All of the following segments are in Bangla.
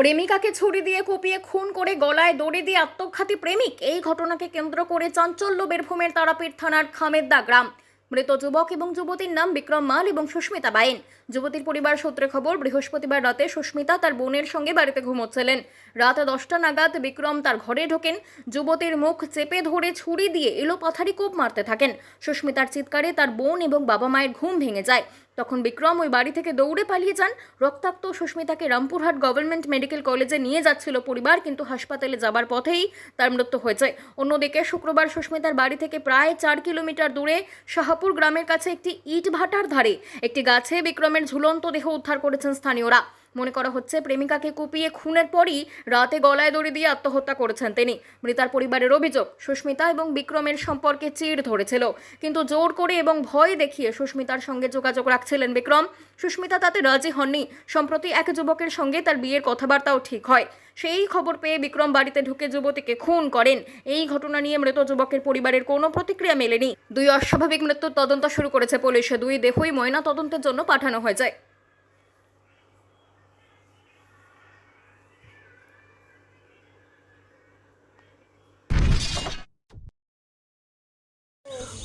প্রেমিকাকে ছুরি দিয়ে কুপিয়ে খুন করে গলায় দড়ি দিয়ে আত্মঘাতী প্রেমিক। এই ঘটনাকে কেন্দ্র করে চাঞ্চল্য বীরভূমের তারাপীঠ থানার খামেদদা গ্রাম। মৃত যুবক এবং যুবতীর নাম বিক্রম মাল এবং সুস্মিতা বাইন। যুবতীর পরিবার সূত্রে খবর, বৃহস্পতিবার রাতে সুস্মিতা তার বোনের সঙ্গে বাড়িতে ঘুমোচ্ছিলেন। রাত দশটা নাগাদ বিক্রম তার ঘরে ঢোকেন। যুবতীর মুখ চেপে ধরে ছুরি দিয়ে এলোপাথারি কোপ মারতে থাকেন। সুস্মিতার চিৎকারে তার বোন এবং বাবা মায়ের ঘুম ভেঙে যায়। তখন বিক্রম ওই বাড়ি থেকে দৌড়ে পালিয়ে যান। রক্তাক্ত সুস্মিতাকে রামপুরহাট গভর্নমেন্ট মেডিকেল কলেজে নিয়ে যাচ্ছিল পরিবার, কিন্তু হাসপাতালে যাবার পথেই তার মৃত্যু হয়েছে। অন্যদিকে শুক্রবার সুস্মিতার বাড়ি থেকে প্রায় চার কিলোমিটার দূরে শাহাপুর গ্রামের কাছে একটি ইট ভাটার ধারে একটি গাছে বিক্রমের ঝুলন্ত দেহ উদ্ধার করেছেন স্থানীয়রা। মনে করা হচ্ছে প্রেমিকাকে কুপিয়ে খুনের পরই রাতে গলায় দড়ি দিয়ে আত্মহত্যা করেছেন তিনি। মৃতার পরিবারের অভিযোগ, সুস্মিতা এবং বিক্রমের সম্পর্কে চিড় ধরেছিল। কিন্তু জোর করে এবং ভয় দেখিয়ে সুস্মিতার সঙ্গে যোগাযোগ রাখছিলেন বিক্রম। সুস্মিতা তাতে রাজি হননি। সম্প্রতি এক যুবকের সঙ্গে তার বিয়ের কথাবার্তাও ঠিক হয়। সেই খবর পেয়ে বিক্রম বাড়িতে ঢুকে যুবতীকে খুন করেন। এই ঘটনা নিয়ে মৃত যুবকের পরিবারের কোনো প্রতিক্রিয়া মেলেনি। দুই অস্বাভাবিক মৃত্যুর তদন্ত শুরু করেছে পুলিশ। দুই দেহই ময়না তদন্তের জন্য পাঠানো হয়েছে।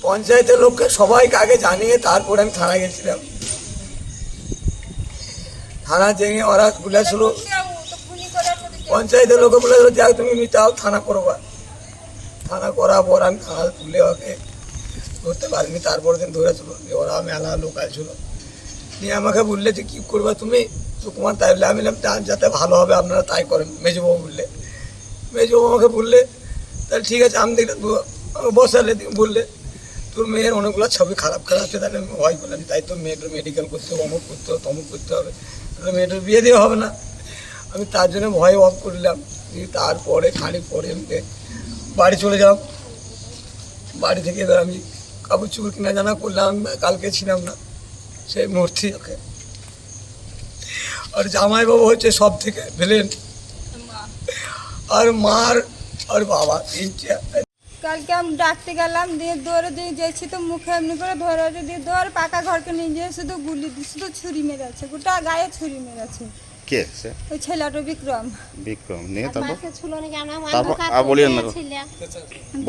পঞ্চায়েতের লোককে সবাইকে আগে জানিয়ে তারপরে আমি থানা গেছিলাম। থানা জেগে ওরা বলেছিল, পঞ্চায়েতের লোকে বলেছিল যাক তুমি মিটাও, থানা করবা। থানা করার পর আমি থানা তুলে ওকে ধরতে পারিনি। তারপরের দিন ধরেছিল ওরা মেলা লোক ছিল নিয়ে আমাকে বললে যে, কী করবা তুমি? সুকুমার তাই বলে, আমি বললাম যাতে ভালো হবে, আপনারা তাই করেন। মেজবাবু বললে। মেজবাবু আমাকে বললে, তাহলে ঠিক আছে, আমি দেখলে বসালে বললে তোর মেয়ের অনেকগুলো ছবি খারাপ খারাপ আছে তাহলে আমি ভয় করলাম তাই তো মেয়েটার মেডিকেল করতে হবে অমুক করতে হবে তমুক করতে হবে। তাহলে মেয়েটার বিয়ে দেওয়া হবে না। আমি তার জন্য ভয় অফ করলাম। তারপরে খানিক পরে আমি বাড়ি চলে যাব বাড়ি থেকে এবার আমি কাপড় চুপড় কিনা জানা করলাম কালকে ছিলাম না সেই মূর্তি ওকে। আর জামাইবাবু হচ্ছে সব থেকে ভিলেন আর মার আর বাবা তিনটে কালকে আমি ডাকতে গেলাম দিয়ে দৌড়ে দিয়ে যাইছি তো মুখে এমনি করে ধরে দিয়ে দৌড় পাকা ঘরকে নিয়ে যেয়ে শুধু গুলি দিয়ে শুধু ছুরি মেরেছে গোটা গায়ে ছুরি মেরেছে। কে সে? ওই ছেলেটা বিক্রম। বিক্রম নিয়ে তারপর? আমরা তারপর অন্ধকার আর বলিয়েন না। ছিল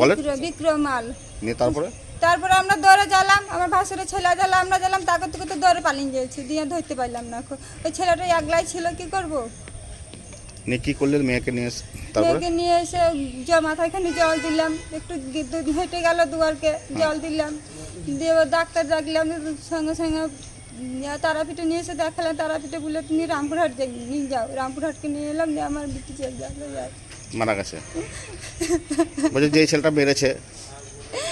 বিক্রম বিক্রম মাল নিয়ে তারপরে? তারপরে আমরা দৌড়ে গেলাম আমার ভাসুরের ছেলে গেলাম আমরা গেলাম তাকে তো তো দৌড়ে পালিয়ে যাচ্ছি দিয়ে ধরতে পারলাম না ওই ছেলেটা একলাই ছিল কি করব? নিয়ে কি করলেন মেয়েকে নিয়ে এসে? তারপরে? মেয়েকে নিয়ে এসে জ মাথাখানে জল দিলাম একটু হেঁটে গেল দুয়ারকে জল দিলাম। দিয়ে ডাক্তার ডাকলাম সঙ্গে সঙ্গে তারাপীঠে নিয়ে এসে দেখালাম তারাপীঠে বলে তুমি রামপুরহাট নিয়ে যাও রামপুরহাটকে নিয়ে এলাম দিয়ে আমার বিটি চলে যাবে যাই। মারা গেছে। বলছি যে ছেলেটা মেরেছে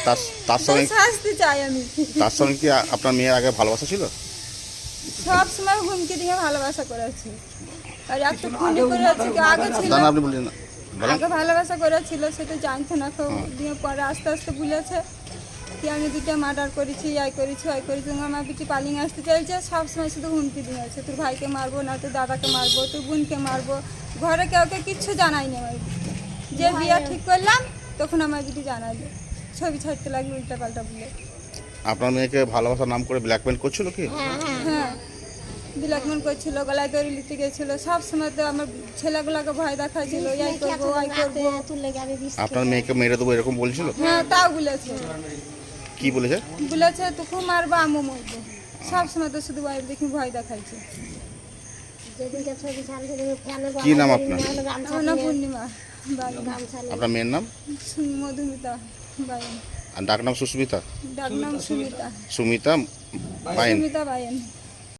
তার তার সঙ্গে শাস্তি চাই আমি। তার সঙ্গে কি আপনার মেয়ের আগে ভালোবাসা ছিল? সব সময় হুমকি দিয়ে ভালোবাসা করেছি। আর একটা খুনি করেছি আগে ছিল। আপনি বলেন। আগে ভালোবাসা করেছিল সেটা জানতো না তো দিয়ে পরে আস্তে আস্তে বলেছে কি আমি দুটো মার্ডার করেছি আই করেছি আই করেছি আমার বিটি পালিং আসতে চাইছে সবসময় শুধু হুমকি দিয়েছে। তোর ভাইকে মারবো না তোর দাদাকে মারবো তোর বোনকে মারবো। ঘরে কাউকে কিচ্ছু জানাইনি আমার। যে বিয়ে ঠিক করলাম তখন আমার বিটি জানাইলো ছবি ছাড়তে লাগল উল্টা পাল্টা বলে। আপনার মেয়েকে ভালোবাসার নাম করে ব্ল্যাকমেল করছিল কি? ব্ল্যাকমেল করছিল গলায় দড়ি লিখতে গেছিল সব সময় তো আমার ছেলেগুলোকে ভয় দেখাচ্ছিল আই করব আই করব। আপনার মেয়েকে মেরে দেবো এরকম বলছিল? হ্যাঁ তাও বলেছে। কি বলেছে? বলেছে তোকে মারবো আমও মরবো। সব সময় তো শুধু ভয় দেখি ভয় দেখাইছে কি নাম আপনার? পূর্ণিমা আপনার মেয়ের নাম? মধুমিতা বাই আর ডাক নাম সুস্মিতা? ডাক নাম সুমিতা। সুমিতা বাইন সুমিতা বাইন